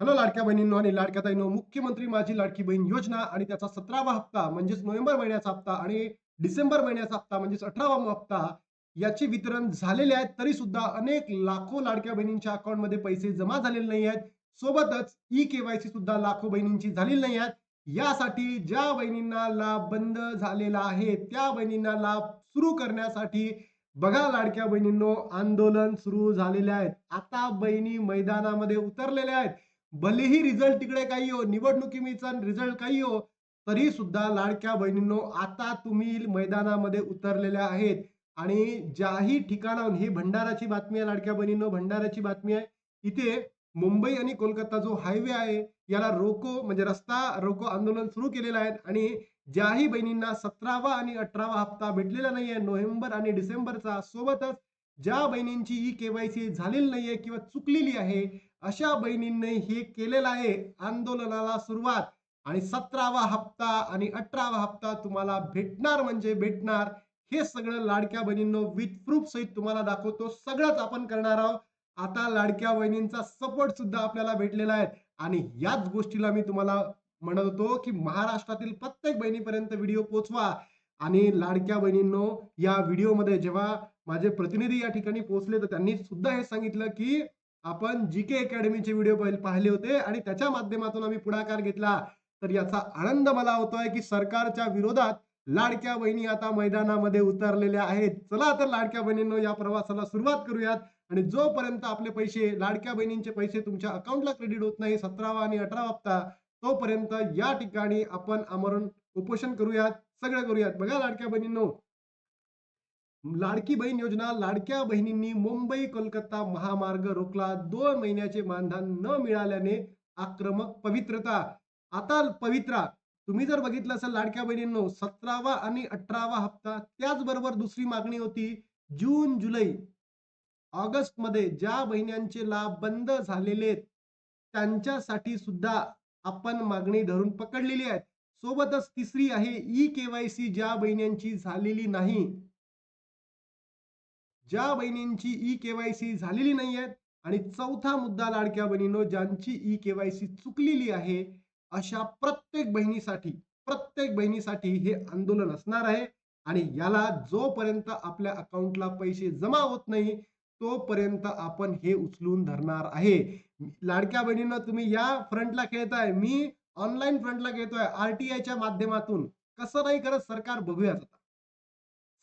Hello लाडक्या बहिणींनो आणि लाडक्या ताईनो मुख्यमंत्री माझी लाडकी बहीण योजना आणि त्याचा सतरावा हप्ता म्हणजेच नोव्हेंबर महिन्याचा हप्ता आणि डिसेंबर महिन्याचा हप्ता म्हणजेच अठरावा हप्ता याचे वितरण झालेले आहेत तरी सुद्धा अनेक लाखो लाडक्या बहिणींच्या अकाउंटमध्ये पैसे जमा झालेले नाही आहेत. सोबतच ई केवायसी सुद्धा लाखो बहिणींची झालेली नाही आहेत. यासाठी ज्या बहिणींना लाभ बंद झालेला आहे त्या बहिणींना लाभ सुरू करण्यासाठी बघा लाडक्या बहिणींनो आंदोलन सुरू झालेले आहेत. आता बहिणी मैदानामध्ये उतरलेल्या आहेत. भलेही रिझल्ट तिकडे काही हो निवडणुकीचा रिझल्ट काही हो तरी सुद्धा लाडक्या बहिणींनो आता तुम्ही मैदानामध्ये उतरलेल्या आहेत. आणि ज्याही ठिकाणाहून ही भंडाराची बातमी आहे लाडक्या बहिणींनो भंडाराची बातमी आहे. इथे मुंबई आणि कोलकाता जो हायवे आहे याला रोको म्हणजे रस्ता रोको आंदोलन सुरू केलेलं आहे. आणि ज्याही बहिणींना सतरावा आणि अठरावा हप्ता भेटलेला नाहीये नोव्हेंबर आणि डिसेंबरचा सोबतच ज्या बहिणींची ई केवायसी झालेली नाहीये किंवा चुकलेली आहे अशा बहिणींनी हे केलेलं आहे आंदोलनाला सुरुवात. आणि सतरावा हप्ता आणि अठरावा हप्ता तुम्हाला भेटणार म्हणजे भेटणार. हे सगळं लाडक्या बहिणींनो विथ प्रूफ सहित तुम्हाला दाखवतो. सगळंच आपण करणार आहोत. आता लाडक्या बहिणींचा सपोर्ट सुद्धा आपल्याला भेटलेला आहे. आणि याच गोष्टीला मी तुम्हाला म्हणत होतो की महाराष्ट्रातील प्रत्येक बहिणीपर्यंत व्हिडिओ पोचवा. आणि लाडक्या बहिणींनो या व्हिडिओमध्ये जेव्हा माझे प्रतिनिधी या ठिकाणी पोहोचले तर त्यांनी सुद्धा हे सांगितलं की आपण जी के अकॅडमीचे व्हिडिओ पाहिले होते आणि त्याच्या माध्यमातून आम्ही पुढाकार घेतला. तर याचा आनंद मला होतोय की सरकारच्या विरोधात लाडक्या बहिणी आता मैदानामध्ये उतरलेल्या आहेत. चला तर लाडक्या बहिणींनो या प्रवासाला सुरुवात करूयात आणि जोपर्यंत आपले पैसे लाडक्या बहिणींचे पैसे तुमच्या अकाउंटला क्रेडिट होत नाही सतरावा आणि अठरावा हप्ता तोपर्यंत या ठिकाणी आपण आमरण उपोषण करूयात सगळं करूयात. बघा लाडक्या बहिणींनो लाडकी बहीण योजना लाडक्या बहिणींनी मुंबई कोलकाता महामार्ग रोखला. दोन महिन्याचे मानधन न मिळाल्याने आक्रमक पवित्रता. आता पवित्रा तुम्ही जर बघितलं असेल लाडक्या बहिणींनो सतरावा आणि अठरावा हप्ता त्याचबरोबर दुसरी मागणी होती जून जुलै ऑगस्टमध्ये ज्या महिन्यांचे लाभ बंद झालेले आहेत त्यांच्यासाठी सुद्धा आपण मागणी धरून पकडलेली आहे. सोबतच तिसरी आहे ई केवायसी ज्या बहिण्यांची झालेली नाही. ज्या बहिणींची ई केवायसी झालेली नाही आहेत आणि चौथा मुद्दा लाडक्या बहिणीनो ज्यांची ई केवायसी चुकलेली आहे अशा प्रत्येक बहिणीसाठी प्रत्येक बहिणीसाठी हे आंदोलन असणार आहे. आणि याला जोपर्यंत आपल्या अकाउंटला पैसे जमा होत नाही तोपर्यंत आपण हे उचलून धरणार आहे. लाडक्या बहिणींना तुम्ही या फ्रंटला खेळताय मी ऑनलाईन फ्रंटला खेळतोय आर टी आयच्या माध्यमातून. कसं नाही करत सरकार बघूयाच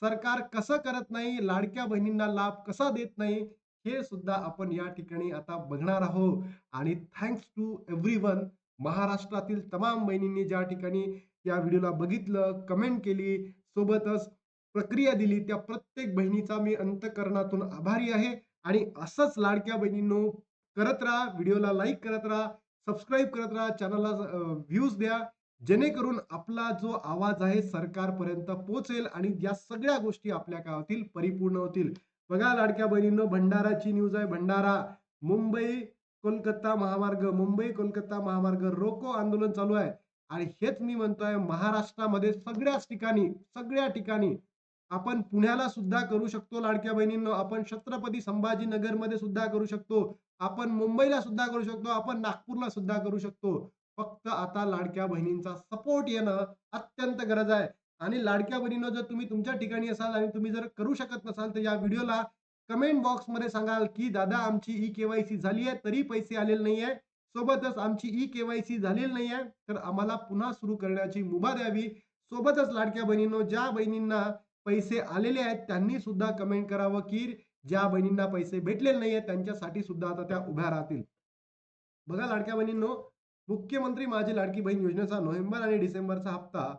सरकार कसं करत नाही लाडक्या बहिणींना लाभ कसा देत नाही हे सुद्धा आपण या ठिकाणी आता बघणार आहोत. आणि थँक्स टू एव्हरी वन महाराष्ट्रातील तमाम बहिणींनी ज्या ठिकाणी या व्हिडिओला बघितलं कमेंट केली सोबतच प्रक्रिया दिली त्या प्रत्येक बहिणीचा मी अंतकरणातून आभारी आहे. आणि असंच लाडक्या बहिणींनो करत राहा व्हिडिओला लाईक करत राहा सबस्क्राईब करत राहा चॅनलला व्ह्यूज द्या. जेणेकरून आपला जो आवाज आहे सरकारपर्यंत पोहोचेल आणि या सगळ्या गोष्टी आपल्या काय होतील परिपूर्ण होतील. बघा लाडक्या बहिणींनो भंडाराची न्यूज आहे. भंडारा मुंबई कोलकाता महामार्ग मुंबई कोलकाता महामार्ग रोको आंदोलन चालू आहे. आणि हेच मी म्हणतोय महाराष्ट्रामध्ये सगळ्याच ठिकाणी सगळ्या ठिकाणी आपण पुण्याला सुद्धा करू शकतो लाडक्या बहिणींनो. आपण छत्रपती संभाजीनगरमध्ये सुद्धा करू शकतो. आपण मुंबईला सुद्धा करू शकतो. आपण नागपूरला सुद्धा करू शकतो. फक्त आता लाडक्या बहिणींचा सपोर्ट येणं अत्यंत गरज आहे. आणि लाडक्या बहिणीनं जर तुम्ही तुमच्या ठिकाणी असाल आणि तुम्ही जर करू शकत नसाल तर या व्हिडिओला कमेंट बॉक्समध्ये सांगाल की दादा आमची ई केवायसी झाली आहे तरी पैसे आलेले नाहीये सोबतच आमची ई केवायसी झालेली नाहीये तर आम्हाला पुन्हा सुरू करण्याची मुभा द्यावी. सोबतच लाडक्या बहिणींनो ज्या बहिणींना पैसे आलेले आहेत त्यांनी सुद्धा कमेंट करावं की ज्या बहिणींना पैसे भेटलेले नाहीये त्यांच्यासाठी सुद्धा आता त्या उभ्या राहतील. बघा लाडक्या बहिणींनो मुख्यमंत्री माझी लाडकी बहीण योजनेचा नोव्हेंबर आणि डिसेंबरचा हप्ता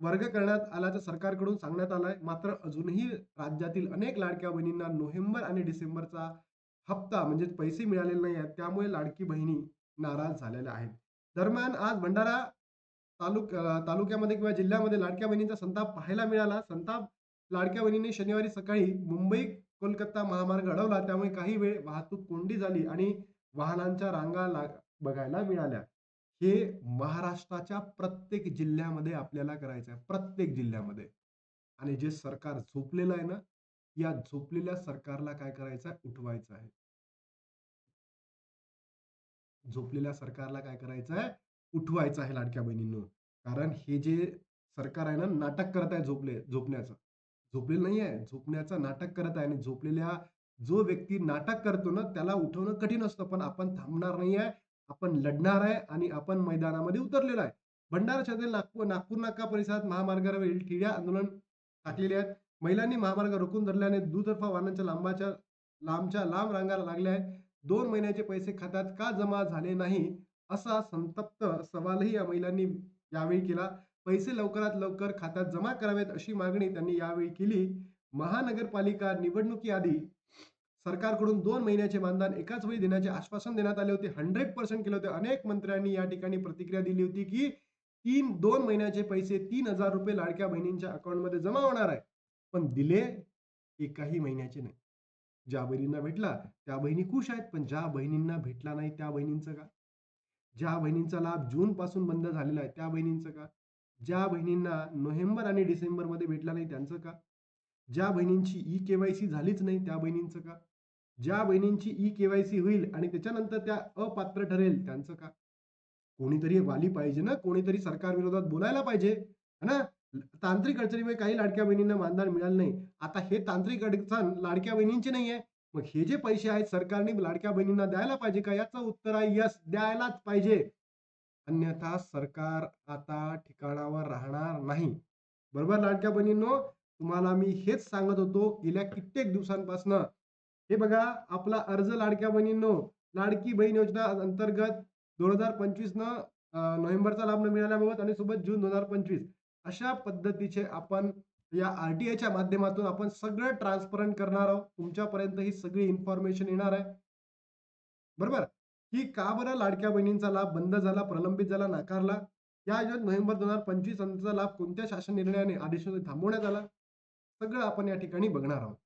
वर्ग करण्यात आल्याचं सरकारकडून सांगण्यात आलंय. मात्र अजूनही राज्यातील अनेक लाडक्या बहिणींना नोव्हेंबर आणि डिसेंबरचा हप्ता म्हणजे पैसे मिळालेले नाही आहेत त्यामुळे लाडकी बहिणी नाराज झालेल्या आहेत. दरम्यान आज भंडारा तालुक तालुक्यामध्ये किंवा जिल्ह्यामध्ये लाडक्या बहिणींचा संताप पाहायला मिळाला. संताप लाडक्या बहिणीने शनिवारी सकाळी मुंबई कोलकाता महामार्ग अडवला. त्यामुळे काही वेळ वाहतूक कोंडी झाली आणि वाहनांच्या रांगा लाग बघायला मिळाल्या. हे महाराष्ट्राच्या प्रत्येक जिल्ह्यामध्ये आपल्याला करायचं आहे प्रत्येक जिल्ह्यामध्ये. आणि जे सरकार झोपलेलं आहे ना या झोपलेल्या सरकारला काय करायचं आहे उठवायचं आहे. झोपलेल्या सरकारला काय करायचं आहे उठवायचं आहे लाडक्या बहिणींनो. कारण हे जे सरकार आहे ना नाटक करत आहे झोपले झोपण्याचं. झोपलेलं नाही आहे झोपण्याचं नाटक करत आहे आणि झोपलेल्या जो व्यक्ती नाटक करतो ना त्याला उठवणं कठीण असतं. पण आपण थांबणार नाही आहे आपण लढणार आहे आणि आपण मैदानामध्ये उतरलेलो आहे. भंडारा शहरातील नागपूर नागपूर नाका परिसरात महामार्गावरील ठिय्या आंदोलन टाकलेले आहेत. महिलांनी महामार्ग रोखून धरल्याने दुतर्फा वाहनांच्या लांबाच्या लांबच्या लांब रांगा लागल्या आहेत. दोन महिन्याचे पैसे खात्यात का जमा झाले नाही? असा संतप्त सवालही या महिलांनी यावेळी केला. पैसे लवकरात लवकर खात्यात जमा करावेत अशी मागणी त्यांनी यावेळी केली. महानगरपालिका निवडणुकीआधी सरकारकडून दोन महिन्याचे मानधन एकाच वेळी देण्याचे आश्वासन देण्यात आले होते. हंड्रेड पर्सेंट केले होते. अनेक मंत्र्यांनी या ठिकाणी प्रतिक्रिया दिली होती की तीन दोन महिन्याचे पैसे तीन हजार रुपये लाडक्या बहिणींच्या अकाउंटमध्ये जमा होणार आहे. पण दिले एकाही महिन्याचे नाही. ज्या बहिणींना भेटला त्या बहिणी खुश आहेत पण ज्या बहिणींना भेटला नाही त्या बहिणींचं का? ज्या बहिणींचा लाभ जून पासून बंद झालेला आहे त्या बहिणींचं का? ज्या बहिणींना नोव्हेंबर आणि डिसेंबरमध्ये भेटला नाही त्यांचं का? ज्या बहिणींची ई केवायसी झालीच नाही त्या बहिणींचं का? ज्या बहिणींची ई केवायसी होईल आणि त्याच्यानंतर त्या अपात्र ठरेल त्यांचं का? कोणीतरी वाली पाहिजे ना? कोणीतरी सरकार विरोधात बोलायला पाहिजे है ना? तांत्रिक अडचणीमुळे काही लाडक्या बहिणींना मानधन मिळालं नाही. आता हे तांत्रिक अडचण लाडक्या बहिणींची नाही आहे मग हे जे पैसे आहेत सरकारने लाडक्या बहिणींना द्यायला पाहिजे का? याचं उत्तर आहे यस द्यायलाच पाहिजे. अन्यथा सरकार आता ठिकाणावर राहणार नाही. बरोबर लाडक्या बहिणींनो? तुम्हाला मी हेच सांगत होतो गेल्या कित्येक दिवसांपासून. हे बघा आपला अर्ज लाडक्या बहिणींनो लाडकी बहीण योजना अंतर्गत दोन हजार पंचवीस न नोव्हेंबरचा लाभ न मिळाल्याबाबत आणि सोबत जून दोन हजार पंचवीस अशा पद्धतीचे आपण या आरटीआयच्या माध्यमातून आपण सगळं ट्रान्सपरंट करणार आहोत. तुमच्यापर्यंत ही सगळी इन्फॉर्मेशन येणार आहे. बरोबर? की का बरं लाडक्या बहिणींचा लाभ बंद झाला प्रलंबित झाला नाकारला? या योजनेत नोव्हेंबर दोन हजार पंचवीस लाभ कोणत्या शासन निर्णयाने आदेशाने थांबवण्यात आला? सगळं आपण या ठिकाणी बघणार आहोत.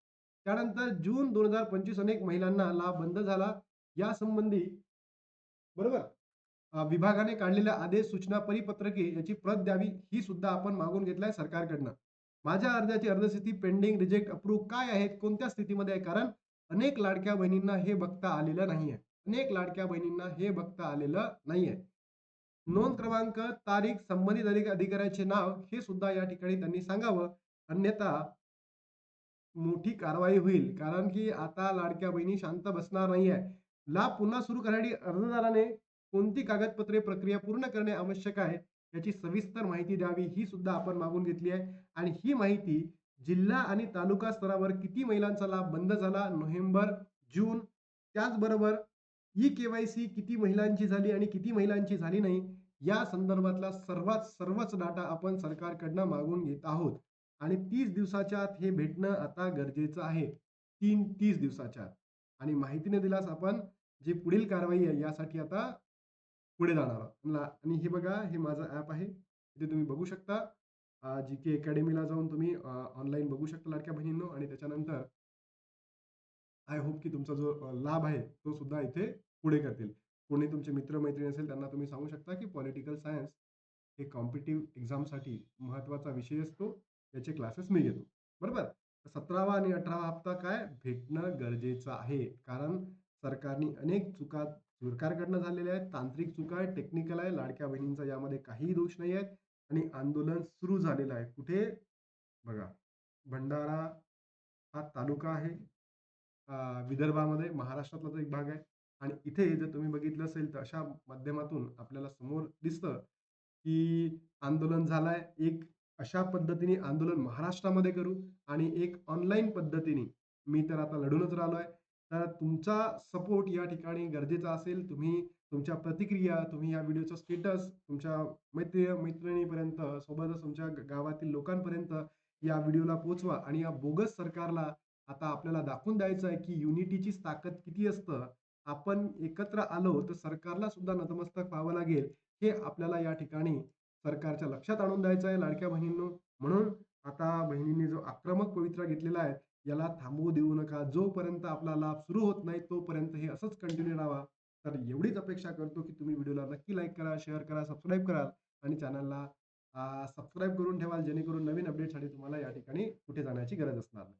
त्यानंतर जून दोन हजार पंचवीस अनेक महिलांना लाभ बंद झाला. या संबंधी बरोबर विभागाने काढलेल्या आदेश सूचना परिपत्रके याची प्रत द्यावी ही सुद्धा आपण मागून घेतलाय सरकारकडनं. माझ्या अर्जाची अर्धस्थिती पेंडिंग रिजेक्ट अप्रूव्ह काय आहेत कोणत्या स्थितीमध्ये आहे? कारण अनेक लाडक्या बहिणींना हे बघता आलेलं नाहीये. अनेक लाडक्या बहिणींना हे बघता आलेलं नाहीये. नोंद क्रमांक तारीख संबंधित अधिकाऱ्याचे नाव हे सुद्धा या ठिकाणी त्यांनी सांगावं. अन्यथा मोठी कारवाई होईल. कारण की आता लाडक्या बहिणी शांत बसणार नाही आहे लाभ पुन्हा सुरू करण्यासाठी अर्जदाराने कोणती कागदपत्रे प्रक्रिया पूर्ण करणे आवश्यक आहे याची सविस्तर माहिती द्यावी ही सुद्धा आपण मागून घेतली आहे. आणि ही माहिती जिल्हा आणि तालुका स्तरावर किती महिलांचा लाभ बंद झाला? November June. त्याचबरोबर ई केवायसी किती महिलांची झाली आणि किती महिलांची झाली नाही? या संदर्भातला सर्वात सर्वच डाटा आपण सरकारकडनं मागून घेत आहोत. आणि तीस दिवसाच्या आत हे भेटणं आता गरजेचं आहे. तीन तीस दिवसाच्या आत आणि माहितीने दिल्यास आपण जे पुढील कारवाई आहे यासाठी आता पुढे जाणार आहोत. आणि हे बघा हे माझं ॲप आहे. इथे तुम्ही बघू शकता. जी के अकॅडमीला जाऊन तुम्ही ऑनलाईन बघू शकता लाडक्या बहिणींनो. आणि त्याच्यानंतर आय होप की तुमचा जो लाभ आहे तो सुद्धा इथे पुढे करतील. कोणी तुमचे मित्रमैत्रिणी असेल त्यांना तुम्ही सांगू शकता की पॉलिटिकल सायन्स हे कॉम्पिटिव्ह एक्झामसाठी महत्त्वाचा विषय असतो. त्याचे क्लासेस मी घेतो. बरोबर? सतरावा आणि अठरावा हप्ता काय? भेटणं गरजेचं आहे. कारण सरकारने अनेक चुका सरकारकडनं झालेल्या आहेत. तांत्रिक चुका आहे टेक्निकल आहे. लाडक्या बहिणींचा यामध्ये काहीही दोष नाही आहेत. आणि आंदोलन सुरू झालेलं आहे. कुठे? बघा. भंडारा हा तालुका आहे. विदर्भामध्ये. महाराष्ट्रातला तो एक भाग आहे. आणि इथे जर तुम्ही बघितलं असेल तर अशा माध्यमातून आपल्याला समोर दिसतं की आंदोलन झालंय. एक अशा पद्धतीने आंदोलन महाराष्ट्रामध्ये करू आणि एक ऑनलाईन पद्धतीने मी तर आता लढूनच राहिलो आहे तर तुमचा सपोर्ट या ठिकाणी गरजेचा असेल तुम्ही तुमच्या प्रतिक्रिया तुम्ही या व्हिडिओचा स्टेटस तुमच्या मैत्री मैत्रिणीपर्यंत सोबतच तुमच्या गावातील लोकांपर्यंत या व्हिडिओला पोचवा आणि या बोगस सरकारला आता आपल्याला दाखवून द्यायचं आहे की युनिटीचीच ताकद किती असतं. आपण एकत्र आलो तर सरकारला सुद्धा नतमस्तक व्हावं लागेल हे आपल्याला या ठिकाणी सरकारच्या लक्षात आणून द्यायचं आहे लाडक्या बहिणींनो. म्हणून आता बहिणींनी जो आक्रमक पवित्रा घेतलेला आहे याला थांबवू देऊ नका. जोपर्यंत आपला लाभ सुरू होत नाही तोपर्यंत हे असंच कंटिन्यू राहावा. तर एवढीच अपेक्षा करतो की तुम्ही व्हिडिओला नक्की लाईक करा शेअर करा सबस्क्राईब कराल आणि चॅनलला सबस्क्राईब करून ठेवाल जेणेकरून नवीन अपडेटसाठी तुम्हाला या ठिकाणी कुठे जाण्याची गरज असणार नाही.